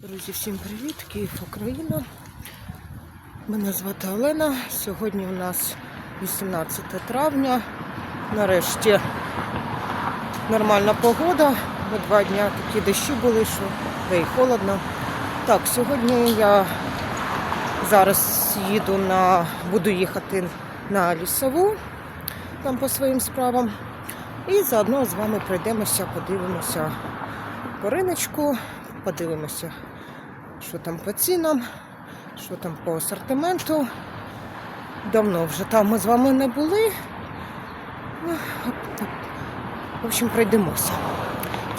Друзі, всім привіт! Київ, Україна. Мене звати Олена. Сьогодні у нас 18 травня. Нарешті нормальна погода. Бо два дні такі дощі були, що де й холодно. Так, сьогодні я зараз їду на буду їхати на лісову там по своїм справам. І заодно з вами пройдемося, подивимося по риночку, подивимося, що там по цінам, що там по асортименту. Давно вже там ми з вами не були. Ну, В общем, пройдемося.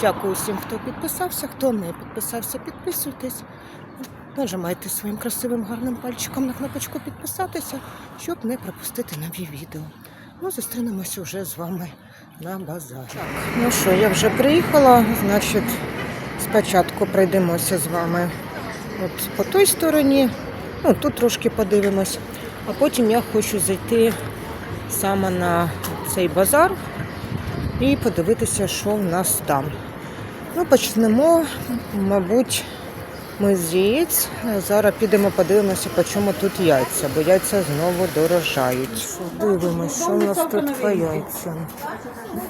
Дякую всім, хто підписався. Хто не підписався, підписуйтесь. Нажимайте своїм красивим гарним пальчиком на кнопочку підписатися, щоб не пропустити нові відео. Ну, зустрінемося вже з вами на базарі. Так, ну що, я вже приїхала, значить, спочатку пройдемося з вами от по той стороні, ну тут трошки подивимось, а потім я хочу зайти саме на цей базар і подивитися, що в нас там. Ну, почнемо, мабуть, ми з яєць. Зараз підемо подивимося, по чому тут яйця, бо яйця знову дорожають. Дивимося, що у нас тут по яйцям.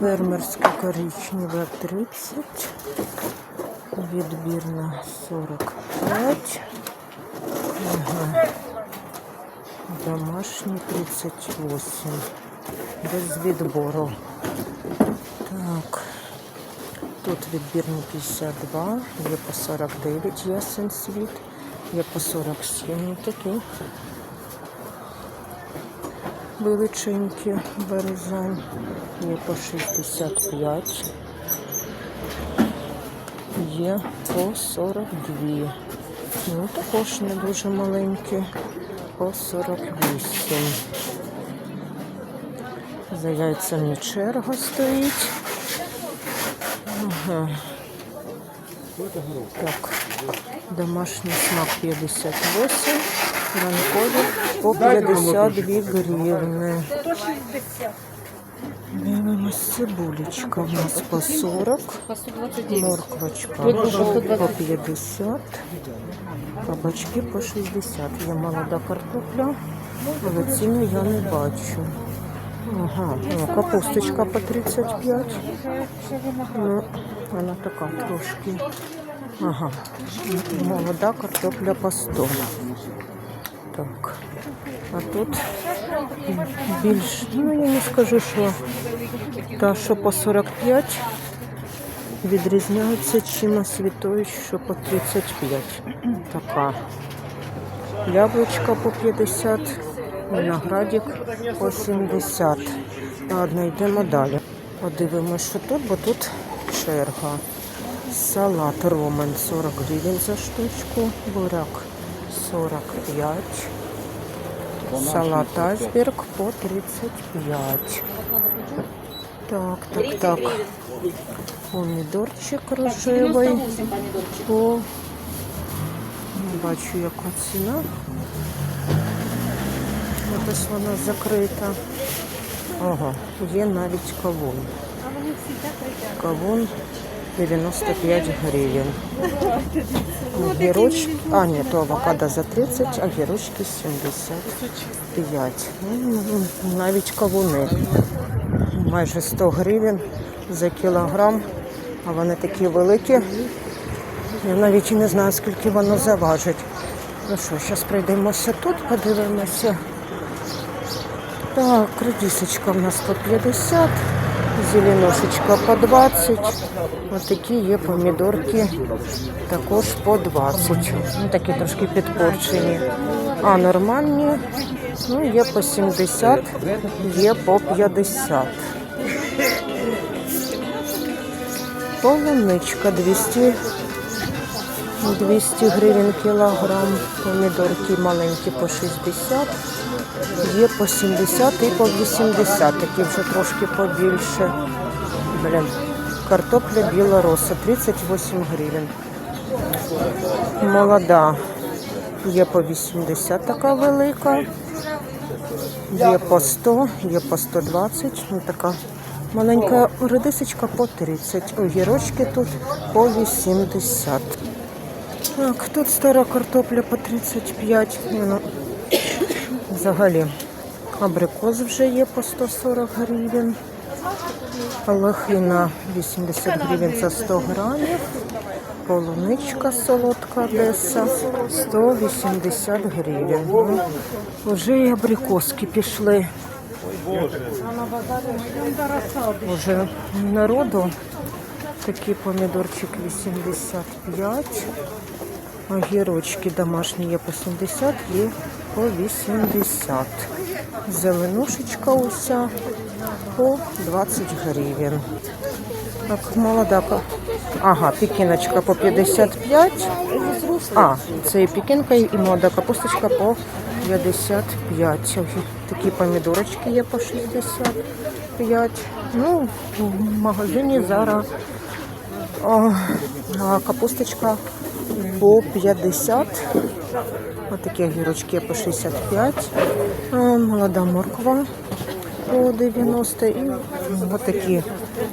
Фермерське коричневе 30, відбірна 45, ага. домашній 38, без відбору. Так. Тут відбірні 52, є по 49 ясен світ, є по 47 такі. Величенькі березань, є по 65, є по 42. Ну, також не дуже маленькі, по 48. За яйцями черга стоїть. Ага. Так, домашній смак 58, ранкові по 52 гривни. Дивимось, цибулечка у нас по 40, морквочка по 50, кабачки по 60. Є молода картопля, але ціни я не бачу. Ага, о, капусточка по 35. Ну, вона така трошки. Ага. Молода картопля по 100. Так. А тут більш, ну я не скажу, що та, що по 45 відрізняється чимось від тої, що по 35. Така. Яблучка по 50, виноградик по 70. Ладно, йдемо далі. Подивимось, що тут, бо тут черга. Салат ромен 40 гривень за штучку, буряк 45. Салат айсберг по 35. Так, так, так. Помідорчик рожевий по не бачу, яка ціна. Якось вона закрита. Ага, є навіть кавун. Кавун 95 гривень. Гірочки, а ні, то авокадо за 30, а гірочки 75. Ну, Навіть кавуни. Майже 100 гривень за кілограм, а вони такі великі. Я навіть і не знаю, скільки воно заважить. Ну що, зараз пройдемося тут, подивимося. Так, редисочка в нас по 50, зеленушечка по 20. Ось такі є помідорки також по 20. Ну, такі трошки підпорчені. А нормальні, ну, є по 70, є по 50. Полуничка 200 200 гривень кілограм, помідорки маленькі по 60, є по 70 і по 80, такі вже трошки побільше. Блін, картопля біла роса 38 гривень. Молода є по 80 така велика, є по 100, є по 120, ну така маленька редисочка по 30, огірочки тут по 80. Так, тут стара картопля по 35. Ну, взагалі, абрикос вже є по 140 гривень. Лохина 80 гривень за 100 грамів. Полуничка солодка Одеса 180 гривень. Ну, Вже і абрикоски пішли. Уже народу такий помідорчик 85. Огірочки домашні є по 70, є по 80. Зеленушечка уся по 20 гривень. Так, молода. Ага, пекіночка по 55. А, це і пекінка, і молода капусточка по 55. Такі помідорочки є по 65. Ну, в магазині зараз о, капусточка по 50. Отакі огірочки по 65. Молода морква по 90 і отакі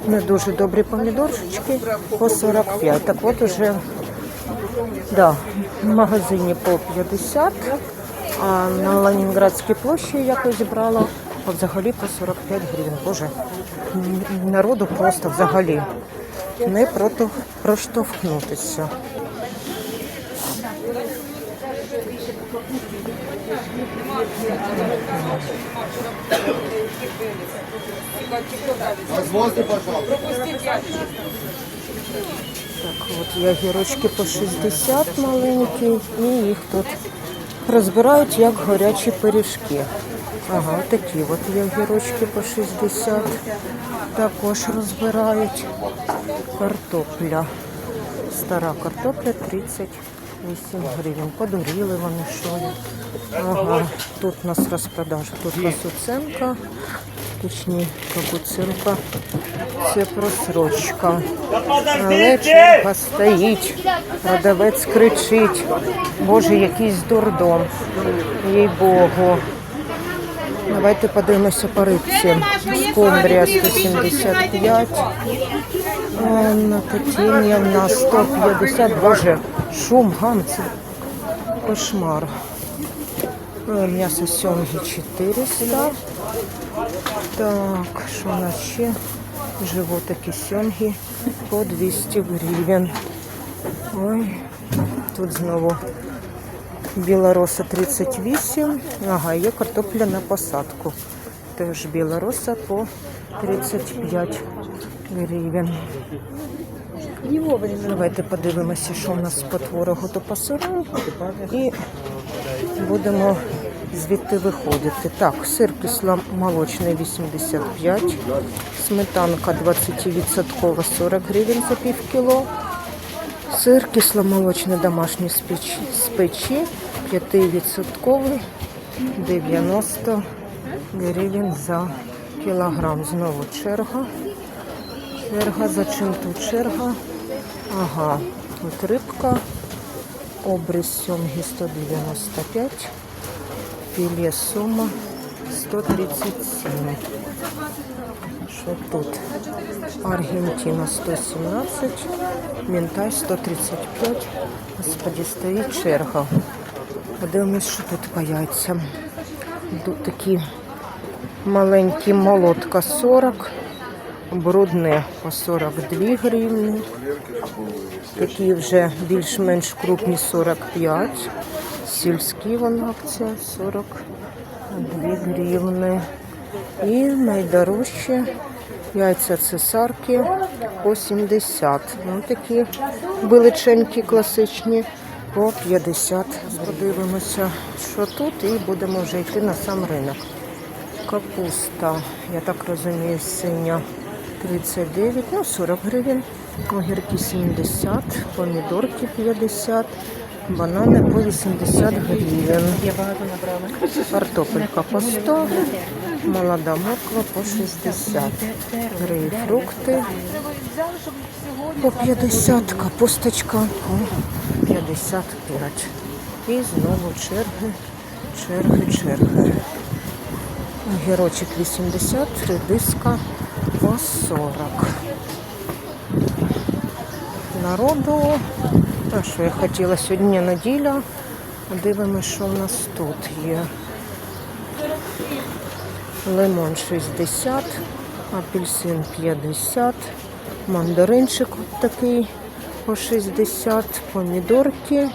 не дуже добрі помідорчики по 45. Так от уже да, в магазині по 50, а на Ленінградській площі якось брала взагалі по 45 гривень. Боже, народу просто взагалі не прото, проштовхнутися. Так, от є гірочки по 60 маленькі, і їх тут розбирають як горячі пиріжки. Ага, такі от є гірочки по 60. Також розбирають картопля. Стара картопля 38 гривень. Подуріли вони що. Ага, тут у нас розпродаж. Тут Ласуценка, точні Капуценка. Це просрочка. Але черга стоїть, продавець кричить. Боже, якийсь дурдом. Їй Богу. Давайте подивимося по рибці. Скумбрія 175. А, На котіння на 150. Боже, шум, гам, це кошмар. Е, М'ясо сьомги 400. Так, що у нас ще? Животики сьомги по 200 гривень. Ой, тут знову білороса 38. Ага, є картопля на посадку. Теж білороса по 35 гривень. Давайте подивимося, що у нас по творогу то по сиру. І будемо звідти виходити. Так, сир кисломолочний 85, сметанка 20% 40 гривень за пів кіло. Сир кисломолочний домашній з печі, з печі 5% 90 гривень за кілограм. Знову черга. Черга, за чим тут черга? Ага, тут рибка, обріз сьомги 195, філе сома 137. Що тут? Аргентина 117, Мінтай 135. Господи, стоїть черга. Подивимось, що тут по яйцям. Тут такі маленькі молотка 40, брудне по 42 гривні. Такі вже більш-менш крупні 45. Сільські вон акція 42 гривни. І найдорожче яйця цесарки по 70. Ну, такі величенькі, класичні по 50. Подивимося, що тут, і будемо вже йти на сам ринок. Капуста, я так розумію, синя 39, ну 40 гривень. Огірки 70, помідорки 50, банани по 80 гривень. Картопелька по 100, молода морква по 60. Грейпфрукти по 50, капусточка по 55. І знову черги, черги, черги. Огірочок 80, редиска по 40. Народу А що я хотіла сьогодні неділя. Дивимося, що в нас тут є. Лимон 60, апельсин 50, мандаринчик от такий по 60, помідорки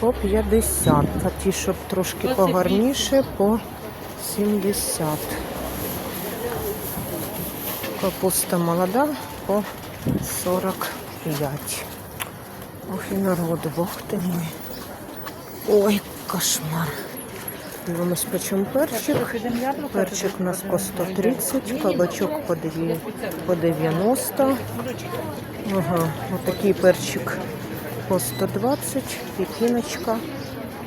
по 50. А ті, щоб трошки погарніше, по 70. Капуста молода по 45. Ох і народ, бог ти мой. Ой, кошмар. Дивимось, по чому перчик. Перчик у нас по 130, кабачок по, 90. Ага, отакий перчик по 120, пекіночка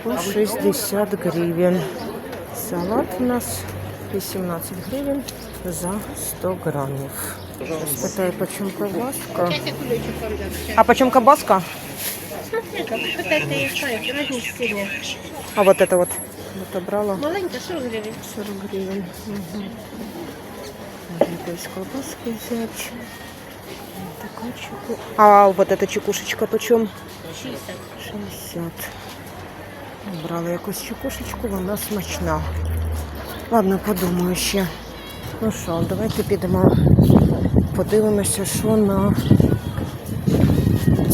по 60 гривень. Салат у нас 18 гривень за 100 грамів. Спитаю, по чому колбаска. А по чому колбаска? Вот это я знаю, разные стили. А вот это вот. Вот брала. Маленькая 40 гривен. 40 гривен. Угу. Можно то есть колбаски взять. Такая чеку... А вот эта чекушечка почем? 60. 60. Брала якусь чекушечку, вона смачна. Ладно, подумаю ще. Ну що, давайте підемо подивимося, що на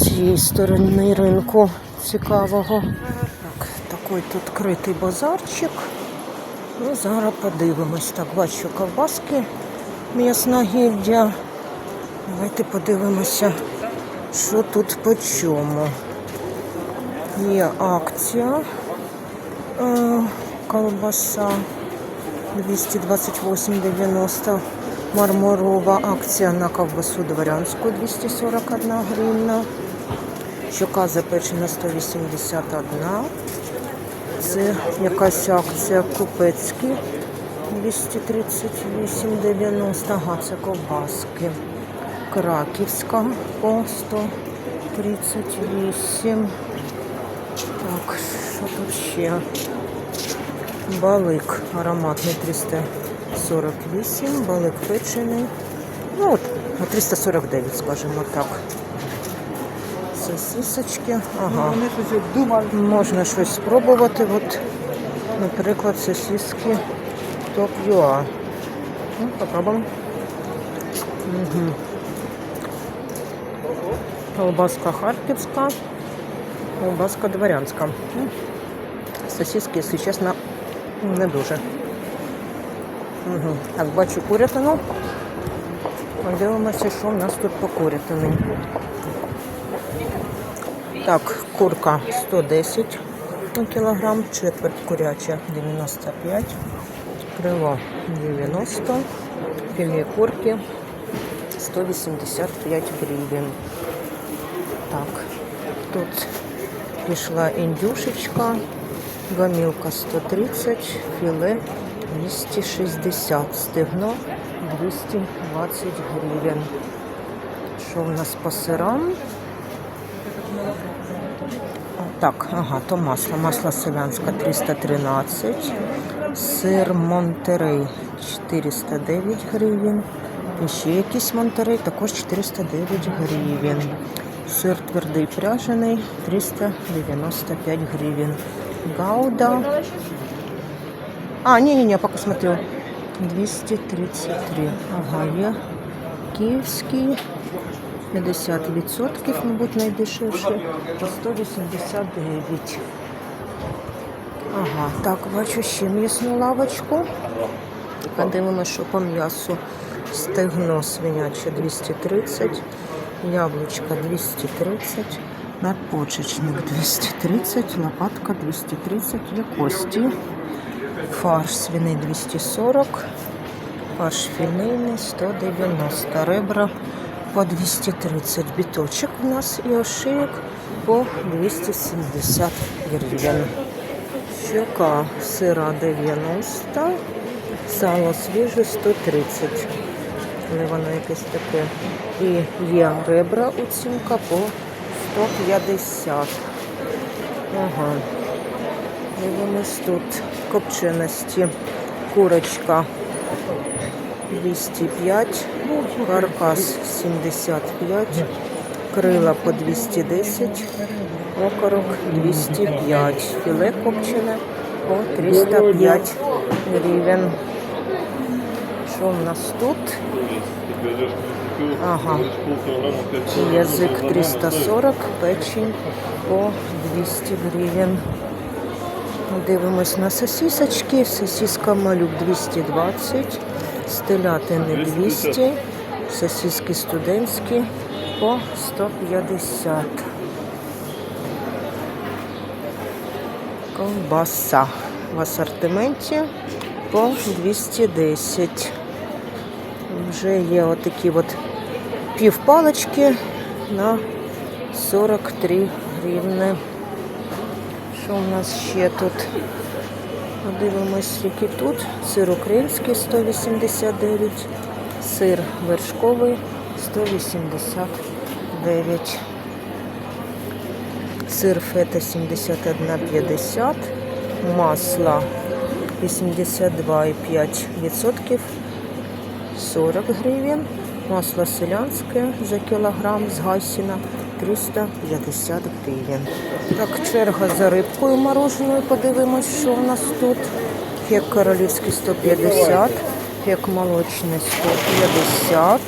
цієї сторони ринку цікавого. Так, такий тут критий базарчик. Ну, зараз подивимось. Так, бачу ковбаски м'ясна гільдія. Давайте подивимося, що тут по чому. Є акція. Е, колбаса 228,90. Мармурова акція на ковбасу дворянську 241 гривна. Щука запечена 181. Це якась акція купецькі 238,90. Ага, це ковбаски. Краківська по 138. Так, що тут ще? Балик ароматний 348, балик печений. Ну от, на 349, скажімо так. Сосисочки. Ага. Можна щось спробувати. От, наприклад, сосиски топ юа. Ну, попробуємо. Угу. Колбаска харківська, колбаска дворянська. Ну, Сосиски, якщо чесно, не дуже. Угу. Так, бачу курятину. Подивимося, що в нас тут по курятині. Так, курка 110 на кілограм, четверть куряча 95, крило 90, філе курки 185 гривень. Так, тут пішла індюшечка, гамілка 130, філе 260, стегно 220 гривень. Що в нас по сирам? Так, ага, то масло. Масло селянське 313, сир Монтерей 409 гривень. І ще якийсь Монтерей, також 409 гривень. Сир твердий пряжений 395 гривень. Гауда. А, ні-ні-ні, я поки смотрю. 233. Ага, є. Київський. 50%, мабуть, найдешевше. По 189. Ага, так, бачу ще м'ясну лавочку. Подивимося, що по м'ясу. Стегно свиняче 230, яблучко 230, надпочечник 230, лопатка 230, є кості. Фарш свиний 240, фарш філейний 190, ребра по 230, біточок у нас і ошийок по 270 гривень. Щука сира 90, сало свіже 130. Але воно якесь таке. І є ребра оцінка по 150. Ага. Дивимось тут копченості. Курочка 205, каркас 75, крила по 210, окорок 205, філе копчене по 305 гривень. Що в нас тут? Ага. Язик 340, печень по 200 гривень. Дивимось на сосисочки. Сосиска малюк 220, стелятини 200, сосиски студентські по 150. Ковбаса в асортименті по 210. Вже є отакі от півпалочки на 43 гривни. Що у нас ще тут? Подивимось, які тут. Сир український 189, сир вершковий 189. Сир фета 71,50, масло 82,5%, 40 гривень. Масло селянське за кілограм з Гайсіна 350 гривень. Так, черга за рибкою мороженою. Подивимось, що у нас тут. Хек королівський 150, хек молочний 150,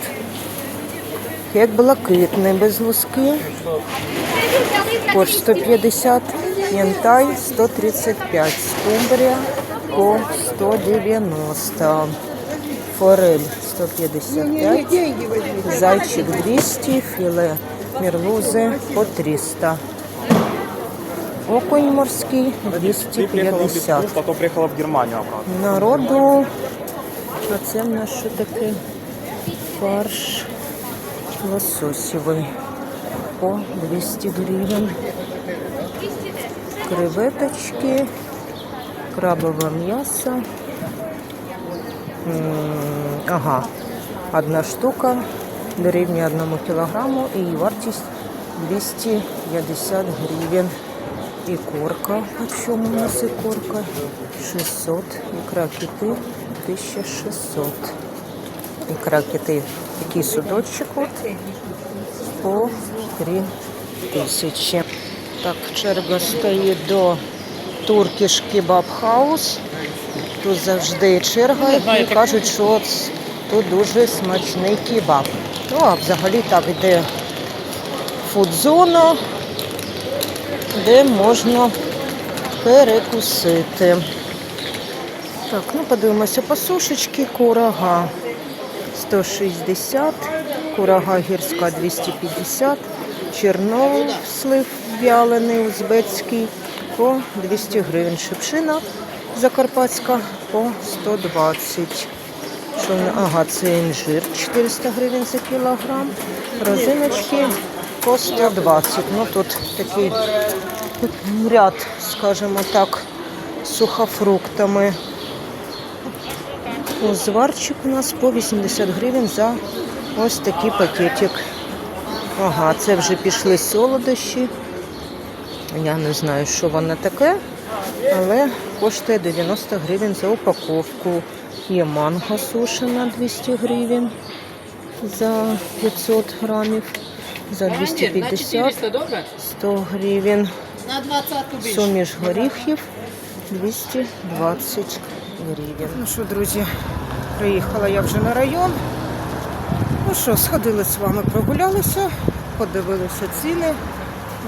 хек блакитний без луски. Корж 150, янтай 135, скумбрія по 190, форель 155, зайчик 200, філе мерлузи по 300. Окунь морський 250. Потом приехала в Германию обратно. Народу. А це в нас що таке? Фарш лососевий по 200 гривень. Креветочки, крабове м'ясо. Ага, одна штука дорівнює одному кілограму і її вартість 250 гривень. І корка, по чому у нас і корка? 600. Ікра кити 1600. Ікра кити такий судочок от по 3 тисячі. Так, черга стоїть до Turkish Kebab House. Тут завжди черга і кажуть, що тут дуже смачний кебаб. Ну, а взагалі так йде фудзона, де можна перекусити. Так, ну подивимося по сушечки. Курага 160, курага гірська 250, чорнослив вялений узбецький по 200 гривень. Шипшина закарпатська по 120. Що ага, це інжир 400 гривень за кілограм. Розиночки по 120. Ну тут такий ряд, скажімо так, з сухофруктами. Узварчик у нас по 80 гривень за ось такий пакетик. Ага, це вже пішли солодощі. Я не знаю, що воно таке, але коштує 90 гривень за упаковку. Є манго сушена 200 гривень за 500 грамів, за 250 100 гривень. Суміш горіхів 220 гривень. Ну що, друзі, приїхала я вже на район. Ну що, сходили з вами, прогулялися, подивилися ціни.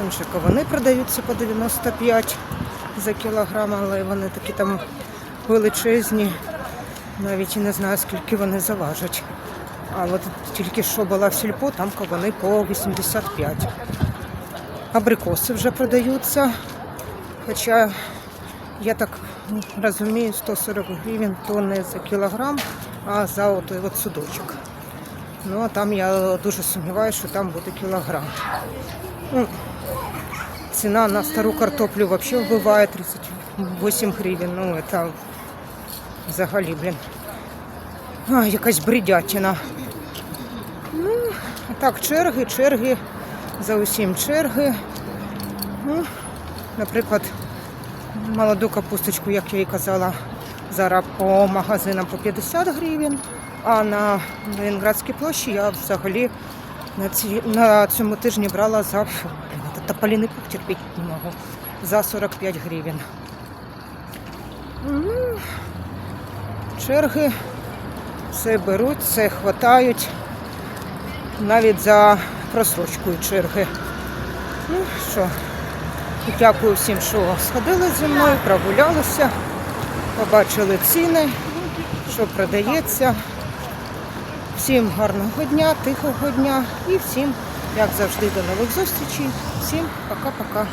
Вон ще кавуни продаються по 95 за кілограм, але вони такі там величезні. Навіть і не знаю, скільки вони заважать. А от тільки що була в сільпо, там кавуни по 85. Абрикоси вже продаються. Хоча я так ну, розумію, 140 гривень то не за кілограм, а за отой от судочок. Ну а там я дуже сумніваюся, що там буде кілограм. Ціна на стару картоплю взагалі вбиває 38 гривень. Ну, це взагалі, блін. А, якась бредятина. Ну, так, черги, черги, за усім черги. Ну, наприклад, молоду капусточку, як я і казала, зараз по магазинам по 50 гривень, а на Ленінградській площі я взагалі на, ці, на цьому тижні брала за тополиний пух терпіть не можу. За 45 гривень. Ну, черги все беруть, все хватають. Навіть за просрочкою черги. Ну що, дякую всім, що сходили зі мною, прогулялися, побачили ціни, що продається. Всім гарного дня, тихого дня і всім, як завжди, до нових зустрічей. Всім пока-пока.